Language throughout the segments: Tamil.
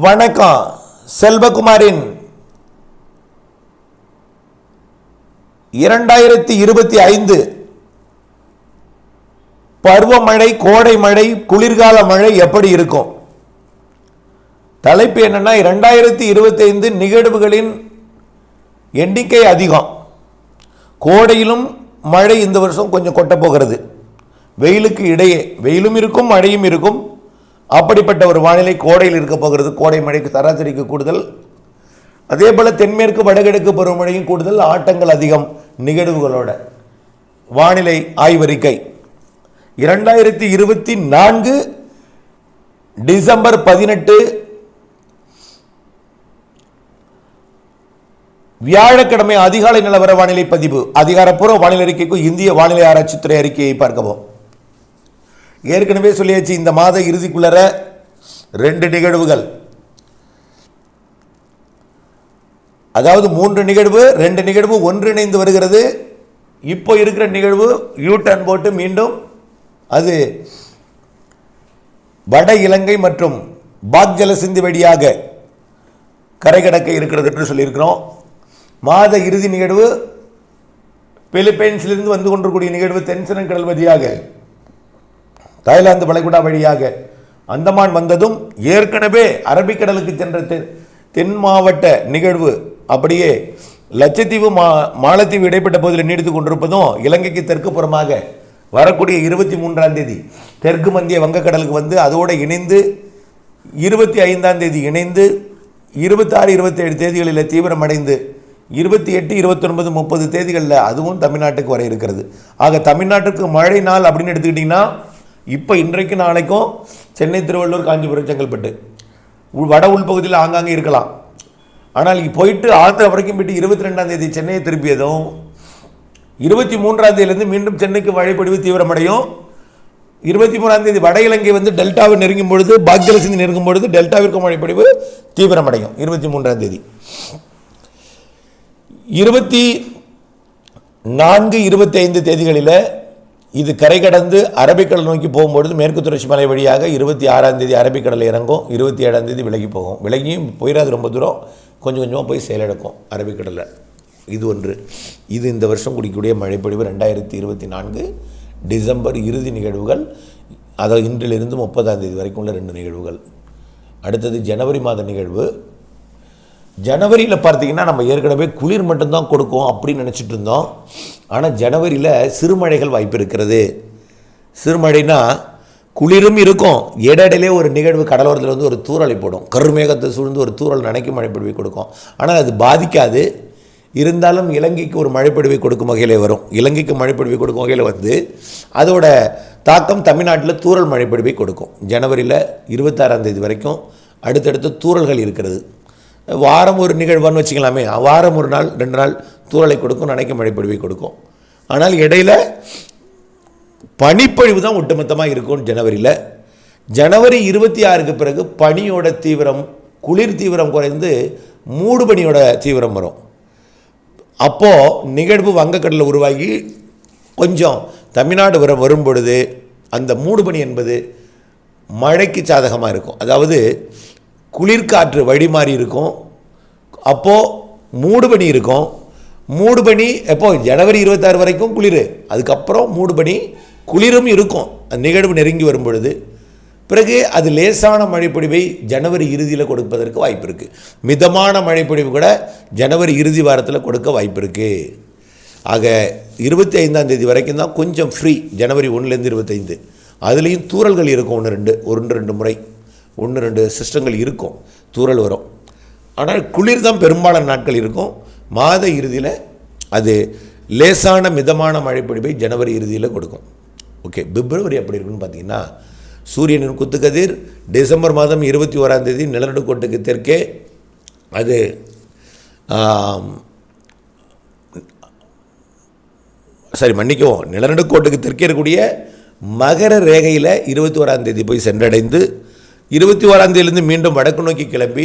வணக்கம் செல்வகுமாரின் இரண்டாயிரத்தி இருபத்தி ஐந்து பருவமழை கோடை மழை குளிர்கால மழை எப்படி இருக்கும்? தலைப்பு என்னன்னா இரண்டாயிரத்தி இருபத்தி ஐந்து நிகழ்வுகளின் எண்ணிக்கை அதிகம். கோடையிலும் மழை இந்த வருஷம் கொஞ்சம் கொட்ட போகிறது. வெயிலுக்கு இடையே வெயிலும் இருக்கும் மழையும் இருக்கும். அப்படிப்பட்ட ஒரு வானிலை கோடையில் இருக்க போகிறது. கோடை மழைக்கு சராசரிக்கு கூடுதல். அதே போல் தென்மேற்கு வடகிழக்கு பருவமழையும் கூடுதல். ஆட்டங்கள் அதிகம். நிகழ்வுகளோட. வானிலை ஆய்வறிக்கை. இரண்டாயிரத்தி இருபத்தி நான்கு டிசம்பர் பதினெட்டு வியாழக்கிழமை அதிகாலை நிலவர வானிலை பதிவு. அதிகாரப்பூர்வ வானிலை அறிக்கைக்கும் இந்திய வானிலை ஆராய்ச்சித்துறை அறிக்கையை பார்க்கவும். ஏற்கனவே சொல்லியாச்சு இந்த மாத இறுதிக்குள்ளர ரெண்டு நிகழ்வுகள். அதாவது மூன்று நிகழ்வு ரெண்டு நிகழ்வு ஒன்றிணைந்து வருகிறது. இப்போ இருக்கிற நிகழ்வு யூ டர்ன் போட்டு மீண்டும் அது வட இலங்கை மற்றும் பாக்ஜல சிந்து வழியாக கரை கடக்க இருக்கிறது என்று சொல்லியிருக்கிறோம். மாத இறுதி நிகழ்வு பிலிப்பைன்ஸிலிருந்து வந்து கொண்டிருக்கூடிய நிகழ்வு தென்சனங்கடல் வழியாக. தாய்லாந்து வளைகுடா வழியாக அந்தமான் வந்ததும் ஏற்கனவே அரபிக்கடலுக்கு சென்ற தென் தென் மாவட்ட நிகழ்வு அப்படியே லட்சத்தீவு மா மாலத்தீவு இடைப்பட்ட பகுதியில் நீடித்து கொண்டிருப்பதும் இலங்கைக்கு தெற்கு புறமாக வரக்கூடிய இருபத்தி மூன்றாம் தேதி தெற்கு மந்திய வங்கக்கடலுக்கு வந்து அதோடு இணைந்து இருபத்தி ஐந்தாம் தேதி இணைந்து இருபத்தாறு இருபத்தேழு தேதிகளில் தீவிரமடைந்து இருபத்தி எட்டு இருபத்தொன்பது முப்பது தேதிகளில் அதுவும் தமிழ்நாட்டுக்கு வர இருக்கிறது. ஆக தமிழ்நாட்டுக்கு மழை நாள் அப்படின்னு எடுத்துக்கிட்டிங்கன்னா இப்போ இன்றைக்கு நாளைக்கும் சென்னை திருவள்ளூர் காஞ்சிபுரம் செங்கல்பட்டு. உள் வட உள்பகுதியில் ஆங்காங்கே இருக்கலாம். ஆனால் இங்கே போயிட்டு ஆந்திரா வரைக்கும் போயிட்டு இருபத்தி ரெண்டாம் தேதி சென்னையை திருப்பியதும் இருபத்தி மூன்றாம் தேதியிலேருந்து மீண்டும் சென்னைக்கு மழைப்பொழிவு தீவிரமடையும். இருபத்தி மூணாம் தேதி வட இலங்கை வந்து டெல்டாவை நெருங்கும் பொழுது பாக்யலட்சுமி நெருங்கும் பொழுது டெல்டாவிற்கு மழைப்பொழிவு தீவிரமடையும் இருபத்தி மூன்றாம் தேதி. இருபத்தி நான்கு இருபத்தி ஐந்து தேதிகளில் இது கரை கடந்து அரபிக்கடல் நோக்கி போகும்பொழுது மேற்கு தொடர்ச்சி மலை வழியாக இருபத்தி ஆறாம் தேதி அரபிக்கடல் இறங்கும் இருபத்தி ஏழாம் தேதி விலகி போகும். விலகியும் போயிடாது ரொம்ப தூரம். கொஞ்சம் கொஞ்சமாக போய் செயலிழக்கும் அரபிக்கடலில். இது ஒன்று. இது இந்த வருஷம் குடிக்கக்கூடிய மழைப்பொழிவு ரெண்டாயிரத்தி இருபத்தி நான்கு டிசம்பர் இறுதி நிகழ்வுகள் அதாவது இன்றிலிருந்து முப்பதாம் தேதி வரைக்கும் உள்ள ரெண்டு நிகழ்வுகள். அடுத்தது ஜனவரி மாத நிகழ்வு. ஜனவரியில் பார்த்தீங்கன்னா நம்ம ஏற்கனவே குளிர் மட்டும்தான் கொடுக்கும் அப்படின்னு நினச்சிட்டு இருந்தோம். ஆனால் ஜனவரியில் சிறுமழைகள் வாய்ப்பு இருக்கிறது. சிறுமழைனா குளிரும் இருக்கும். இடையிலே ஒரு நிகழ்வு கடலோரத்தில் வந்து ஒரு தூறலை போடும். கருமேகத்தை சூழ்ந்து ஒரு தூரல் நனைக்கும் மழைப்பொழிவை கொடுக்கும். ஆனால் அது பாதிக்காது. இருந்தாலும் இலங்கைக்கு ஒரு மழைப்பொழிவை கொடுக்கும் வகையில் வரும். இலங்கைக்கு மழைப்பொழிவை கொடுக்கும் வகையில் வந்து அதோட தாக்கம் தமிழ்நாட்டில் தூறல் மழைப்பொழிவை கொடுக்கும். ஜனவரியில் இருபத்தாறாம் தேதி வரைக்கும் அடுத்தடுத்து தூறல்கள் இருக்கிறது. வாரம் ஒரு நிகழ்வான்னு வச்சுக்கலாமே. வாரம் ஒரு நாள் ரெண்டு நாள் தூறலை கொடுக்கும் நனைக்க மழைப்பொழிவை கொடுக்கும். ஆனால் இடையில பனிப்பொழிவு தான் ஒட்டுமொத்தமாக இருக்கும் ஜனவரியில். ஜனவரி இருபத்தி ஆறுக்கு பிறகு பனியோட தீவிரம் குளிர் தீவிரம் குறைந்து மூடு பனியோட தீவிரம் வரும். அப்போது நிகழ்வு வங்கக்கடலில் உருவாகி கொஞ்சம் தமிழ்நாடு வர வரும் பொழுது அந்த மூடுபனி என்பது மழைக்கு சாதகமாக இருக்கும். அதாவது குளிர்காற்று வழி மாறி இருக்கும். அப்போது மூடுபனி இருக்கும். மூடுபனி எப்போ? ஜனவரி இருபத்தாறு வரைக்கும் குளிர். அதுக்கப்புறம் மூடுபனி குளிரும் இருக்கும். அந்த நிகழ்வு நெருங்கி வரும் பொழுது. பிறகு அது லேசான மழைப்பொழிவை ஜனவரி இறுதியில் கொடுப்பதற்கு வாய்ப்பு இருக்குது மிதமான மழைப்பொழிவு கூட ஜனவரி இறுதி வாரத்தில் கொடுக்க வாய்ப்பு இருக்குது ஆக இருபத்தி ஐந்தாம் தேதி வரைக்கும் தான் கொஞ்சம் ஃப்ரீ ஜனவரி ஒன்றுலேருந்து இருபத்தைந்து. அதுலேயும் தூறல்கள் இருக்கும். ஒன்று ரெண்டு ஒன்று ரெண்டு முறை. ஒன்று ரெண்டு சிஸ்டங்கள் இருக்கும். தூறல் வரும். ஆனால் குளிர் தான் பெரும்பாலான நாட்கள் இருக்கும். மாத இறுதியில் அது லேசான மிதமான மழைப்பொழிவை ஜனவரி இறுதியில் கொடுக்கும். ஓகே பிப்ரவரி அப்படி இருக்குன்னு பார்த்தீங்கன்னா சூரியனின் குத்துக்கதிர் டிசம்பர் மாதம் இருபத்தி ஓராம் தேதி நிலநடுக்கோட்டுக்கு தெற்கே. அது சரி மன்னிக்கவும் நிலநடுக்கோட்டுக்கு தெற்கே இருக்கக்கூடிய மகர ரேகையில் இருபத்தி ஓராம் தேதி போய் சென்றடைந்து இருபத்தி ஓராம் மீண்டும் வடக்கு நோக்கி கிளம்பி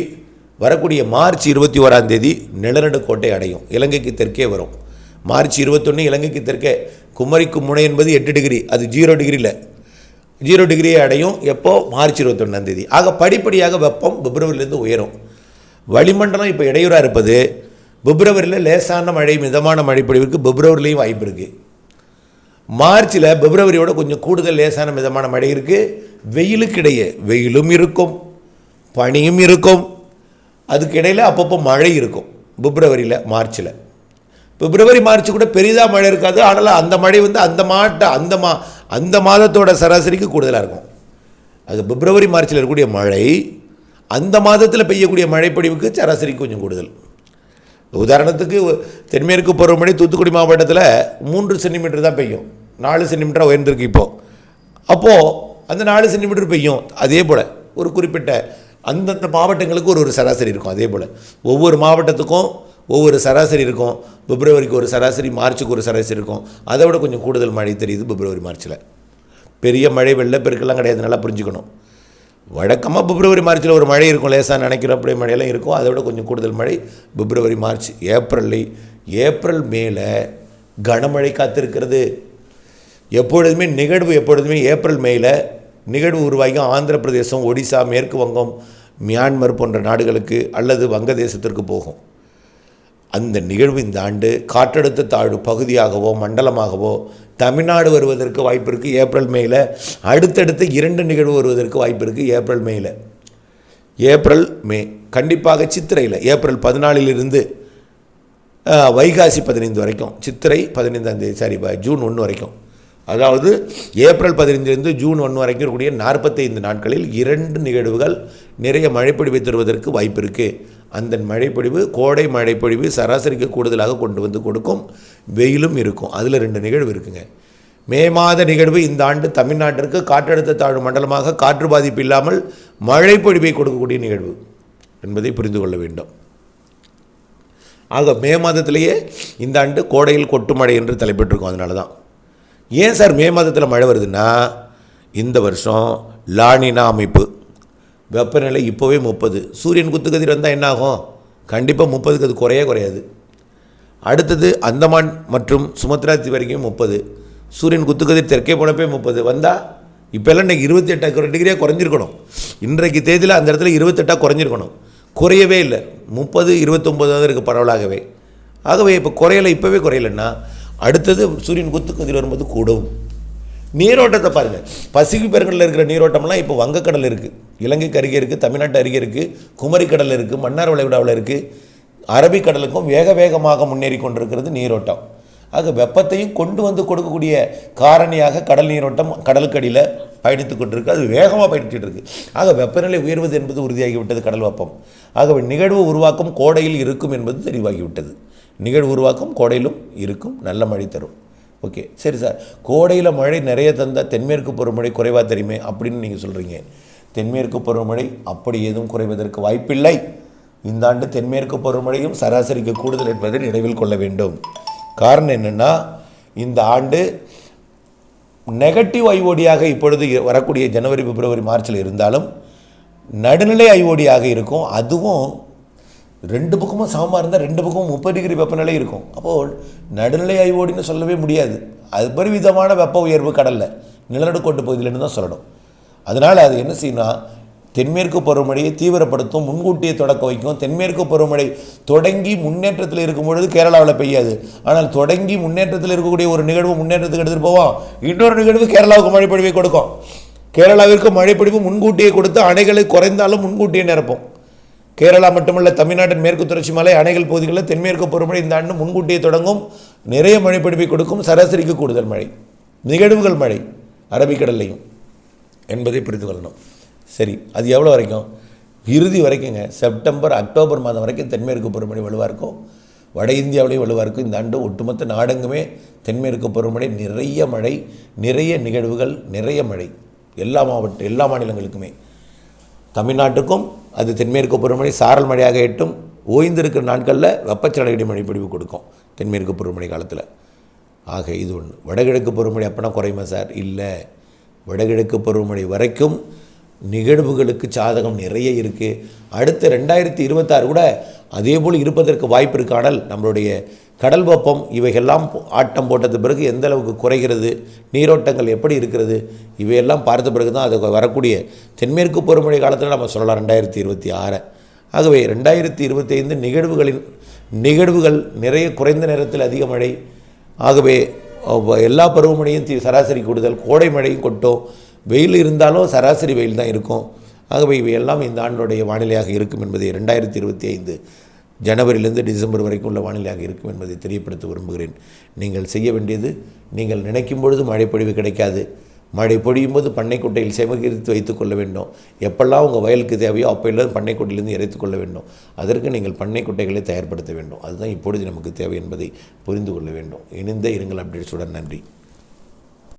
வரக்கூடிய மார்ச் இருபத்தி ஓராம் தேதி நிலநடுக்கோட்டை அடையும். இலங்கைக்கு தெற்கே வரும். மார்ச் இருபத்தொன்று இலங்கைக்கு தெற்கே. குமரிக்கு முனை என்பது எட்டு டிகிரி. அது ஜீரோ டிகிரியில். ஜீரோ டிகிரியை அடையும். எப்போ? மார்ச் இருபத்தொன்னாம் தேதி. ஆக படிப்படியாக வெப்பம் பிப்ரவரியிலேருந்து உயரும். வளிமண்டலம் இப்போ இடையூறாக இருப்பது பிப்ரவரியில் லேசான மழை மிதமான மழை பொழிவுக்கு பிப்ரவரிலையும் வாய்ப்பு இருக்குது மார்ச்சில் பிப்ரவரியோட கொஞ்சம் கூடுதல் லேசான மிதமான மழை இருக்குது வெயிலுக்கிடையே வெயிலும் இருக்கும் பனியும் இருக்கும். அதுக்கு இடையில் அப்பப்போ மழை இருக்கும் பிப்ரவரியில் மார்ச்சில். பிப்ரவரி மார்ச் கூட பெரிதாக மழை இருக்காது. ஆனால் அந்த மழை வந்து அந்த மாட்ட அந்த மா அந்த மாதத்தோட சராசரிக்கு கூடுதலாக இருக்கும். அது பிப்ரவரி மார்ச்சில் இருக்கக்கூடிய மழை அந்த மாதத்தில் பெய்யக்கூடிய மழைப்பொழிவுக்கு சராசரி கொஞ்சம் கூடுதல். உதாரணத்துக்கு தென்மேற்கு பருவமழை தூத்துக்குடி மாவட்டத்தில் மூன்று சென்டிமீட்டர் தான் பெய்யும். நாலு சென்டிமீட்டராக உயர்ந்திருக்கு இப்போது அப்போது அந்த நாலு சென்டிமீட்டர் பெய்யும். அதே போல் ஒரு குறிப்பிட்ட அந்தந்த மாவட்டங்களுக்கு ஒரு ஒரு சராசரி இருக்கும் அதே போல். ஒவ்வொரு மாவட்டத்துக்கும் ஒவ்வொரு சராசரி இருக்கும். பிப்ரவரிக்கு ஒரு சராசரி மார்ச்சுக்கு ஒரு சராசரி இருக்கும். அதை விட கொஞ்சம் கூடுதல் மழை தெரியுது பிப்ரவரி மார்ச்சில் பெரிய மழை வெள்ளப்பெருக்கெல்லாம் கிடையாது நல்லா புரிஞ்சுக்கணும். வழக்கமாக பிப்ரவரி மார்ச்சில் ஒரு மழை இருக்கும் லேசாக நினைக்கிற அப்படியே மழையெல்லாம் இருக்கும். அதை விட கொஞ்சம் கூடுதல் மழை பிப்ரவரி மார்ச் ஏப்ரல் ஏப்ரல் மேல கனமழை காத்திருக்கிறது. எப்பொழுதுமே நிகழ்வு எப்பொழுதுமே ஏப்ரல் மேல நிகழ்வு உருவாகி ஆந்திர பிரதேசம் ஒடிசா மேற்கு வங்கம் மியான்மர் போன்ற நாடுகளுக்கு அல்லது வங்கதேசத்திற்கு போகும். அந்த நிகழ்வு இந்த ஆண்டு காற்றழுத்த தாழ்வு பகுதியாகவோ மண்டலமாகவோ தமிழ்நாடு வருவதற்கு வாய்ப்பு இருக்குது ஏப்ரல் மேல அடுத்தடுத்து இரண்டு நிகழ்வு வருவதற்கு வாய்ப்பு இருக்குது ஏப்ரல் மேல. April May. கண்டிப்பாக சித்திரையில் ஏப்ரல் பதினாலிலிருந்து வைகாசி பதினைந்து வரைக்கும். சித்திரை பதினைந்தாம் தேதி சாரி ஜூன் ஒன்று வரைக்கும். அதாவது ஏப்ரல் பதினைந்திலிருந்து ஜூன் ஒன்று வரைக்கும் இருக்கக்கூடிய நாற்பத்தைந்து நாட்களில் இரண்டு நிகழ்வுகள் நிறைய மழைப்பொழிவை தருவதற்கு வாய்ப்பு இருக்குது அந்த மழைப்பொழிவு கோடை மழைப்பொழிவு சராசரிக்கு கூடுதலாக கொண்டு வந்து கொடுக்கும் வெயிலும் இருக்கும். அதில் ரெண்டு நிகழ்வு இருக்குங்க. மே மாத நிகழ்வு இந்த ஆண்டு தமிழ்நாட்டிற்கு காற்றழுத்த தாழ்வு மண்டலமாக காற்று பாதிப்பு இல்லாமல் மழைப்பொழிவை கொடுக்கக்கூடிய நிகழ்வு என்பதை புரிந்து கொள்ள வேண்டும். ஆக மே மாதத்திலேயே இந்த ஆண்டு கோடையில் கொட்டு மழை என்று தலைப்பிட்டிருக்கோம் அதனால தான் ஏன் சார் மே மாதத்தில் மழை வருதுன்னா இந்த வருஷம் லானினா அமைப்பு. வெப்பநிலை இப்போவே முப்பது. சூரியன் குத்துக்கதிர் வந்தால் என்ன ஆகும் கண்டிப்பாக முப்பதுக்கு அது குறைய குறையாது. அடுத்தது அந்தமான் மற்றும் சுமத்ரா வரைக்கும் முப்பது. சூரியன் குத்துக்கதிர் தெற்கே போனப்பே முப்பது. வந்தால் இப்போல்லாம் இன்றைக்கி இருபத்தெட்டாக டிகிரியாக குறைஞ்சிருக்கணும். இன்றைக்கு தேதியில் அந்த இடத்துல இருபத்தெட்டாக குறைஞ்சிருக்கணும். குறையவே இல்லை. முப்பது இருபத்தொம்போதாவது இருக்குது பரவலாகவே. ஆகவே இப்போ குறையலை இப்போவே குறையலைன்னா அடுத்தது சூரியன் குத்துக்கதிர் வரும்போது கூடும். நீரோட்டத்தை பாருங்கள் பசிபிக் பெருங்கடலில் இருக்கிற நீரோட்டம்லாம் இப்போ வங்கக்கடல் இருக்குது இலங்கைக்கு அருகே இருக்குது தமிழ்நாட்டு அருகே இருக்குது குமரிக்கடல் இருக்குது மன்னார் வளைகுடாவில் இருக்குது அரபிக்கடலுக்கும் வேக வேகமாக முன்னேறி கொண்டிருக்கிறது நீரோட்டம். ஆக வெப்பத்தையும் கொண்டு வந்து கொடுக்கக்கூடிய காரணியாக கடல் நீரோட்டம் கடலுக்கடியில் பயணித்து கொண்டிருக்கு. அது வேகமாக பயணிச்சுட்டு இருக்கு. ஆக வெப்பநிலை உயர்வது என்பது உறுதியாகிவிட்டது கடல் வெப்பம். ஆகவே நிகழ்வு உருவாக்கம் கோடையில் இருக்கும் என்பது தெளிவாகிவிட்டது நிகழ்வு உருவாக்கம் கோடையிலும் இருக்கும் நல்ல மழை தரும். ஓகே. சரி சார். கோடையில் மழை நிறைய தந்தால் தென்மேற்கு பருவமழை குறைவாக தெரியுமே அப்படின்னு நீங்கள் சொல்கிறீங்க தென்மேற்கு பருவமழை அப்படி எதுவும் குறைவதற்கு வாய்ப்பில்லை. இந்த ஆண்டு தென்மேற்கு பருவமழையும் சராசரிக்கு கூடுதல் என்பதை நினைவில் கொள்ள வேண்டும். காரணம் என்னென்னா இந்த ஆண்டு நெகட்டிவ் ஐஓடியாக இப்பொழுது வரக்கூடிய ஜனவரி பிப்ரவரி மார்ச்சில் இருந்தாலும் நடுநிலை ஐஓடியாக இருக்கும். அதுவும் ரெண்டு பக்கமும் சமமாக இருந்தால் ரெண்டு பக்கமும் முப்பது டிகிரி வெப்பநிலை இருக்கும். அப்போது நடுநிலை ஐஓடின்னு சொல்லவே முடியாது. அது பரிவிதமான வெப்ப உயர்வு கடலில். நிலநடுக்கோட்டு பகுதியிலேருந்து தான் சொல்லணும். அதனால் அது என்ன செய்யணும்னா தென்மேற்கு பருவமழையை தீவிரப்படுத்தும் முன்கூட்டியே தொடக்க வைக்கும். தென்மேற்கு பருவமழை தொடங்கி முன்னேற்றத்தில் இருக்கும் பொழுது கேரளாவில் பெய்யாது. ஆனால் தொடங்கி முன்னேற்றத்தில் இருக்கக்கூடிய ஒரு நிகழ்வு முன்னேற்றத்துக்கு எடுத்துகிட்டு போவோம். இன்னொரு நிகழ்வு கேரளாவுக்கு மழைப்பொழிவை கொடுக்கும். கேரளாவிற்கு மழைப்பொழிவு முன்கூட்டியே கொடுத்து அணைகளை குறைந்தாலும் முன்கூட்டியே நிரப்போம். கேரளா மட்டுமல்ல தமிழ்நாட்டின் மேற்கு தொடர்ச்சி மலை அணைகள் பகுதிகளில் தென்மேற்கு பருவமழை இந்த ஆண்டு முன்கூட்டியே தொடங்கும். நிறைய மழைப்பிடிப்பை கொடுக்கும். சராசரிக்கு கூடுதல் மழை. நிகழ்வுகள் மழை. அரபிக்கடல்லையும் என்பதை புரிந்து கொள்ளணும். சரி அது எவ்வளோ வரைக்கும்? இறுதி வரைக்குங்க. செப்டம்பர் அக்டோபர் மாதம் வரைக்கும் தென்மேற்கு பருவமழை வலுவாக இருக்கும். வட இந்தியாவிலேயும் வலுவாக இருக்கும். இந்த ஆண்டு ஒட்டுமொத்த நாடெங்குமே தென்மேற்கு பருவமழை. நிறைய மழை நிறைய நிகழ்வுகள் நிறைய மழை. எல்லா மாவட்ட எல்லா மாநிலங்களுக்குமே. தமிழ்நாட்டுக்கும் அது தென்மேற்கு பருவமழை சாரல் மழையாக எட்டும் ஓய்ந்திருக்கிற நாட்களில் வெப்பச்சலடி மழை கொடுக்கும் தென்மேற்கு பருவமழை காலத்தில். ஆக இது ஒன்று வடகிழக்கு பருவமழை அப்போனா குறையுமா சார்? இல்லை. வடகிழக்கு பருவமழை வரைக்கும் நிகழ்வுகளுக்கு சாதகம் நிறைய இருக்குது அடுத்த ரெண்டாயிரத்தி இருபத்தாறு கூட அதே போல் இருப்பதற்கு வாய்ப்பு இருக்கானால் நம்மளுடைய கடல் வெப்பம் இவைகள்லாம் ஆட்டம் போட்டது பிறகு எந்த அளவுக்கு குறைகிறது நீரோட்டங்கள் எப்படி இருக்கிறது இவையெல்லாம் பார்த்த பிறகு தான் அது வரக்கூடிய தென்மேற்கு பருவமழை காலத்தில் நம்ம சொல்லலாம் ரெண்டாயிரத்தி இருபத்தி ஆறு. ஆகவே ரெண்டாயிரத்தி இருபத்தி ஐந்து நிகழ்வுகளின் நிகழ்வுகள் நிறைய குறைந்த நேரத்தில் அதிக மழை. ஆகவே எல்லா பருவமழையும் சராசரி கூடுதல் கோடை மழையும் கொட்டும். வெயில் இருந்தாலும் சராசரி வெயில் தான் இருக்கும். ஆகவே இவையெல்லாம் இந்த ஆண்டுடைய வானிலையாக இருக்கும் என்பதை ரெண்டாயிரத்தி இருபத்தி ஐந்து. ஜனவரியிலிருந்து டிசம்பர் வரைக்கும் உள்ள வானிலையாக இருக்கும் என்பதை தெரியப்படுத்த விரும்புகிறேன். நீங்கள் செய்ய வேண்டியது நீங்கள் நினைக்கும் பொழுது மழைப்பொழிவு கிடைக்காது. மழை பொழியும் போது பண்ணைக்குட்டையில் சேகரித்து வைத்துக் கொள்ள வேண்டும். எப்பெல்லாம் உங்கள் வயலுக்கு தேவையோ அப்போல்லாம் பண்ணைக்குட்டையிலிருந்து இறைத்து கொள்ள வேண்டும். அதற்கு நீங்கள் பண்ணைக்குட்டைகளை தயார்படுத்த வேண்டும். அதுதான் இப்பொழுது நமக்கு தேவை என்பதை புரிந்து கொள்ள வேண்டும். இணைந்த இருங்கள் அப்டேட்ஸுடன். நன்றி.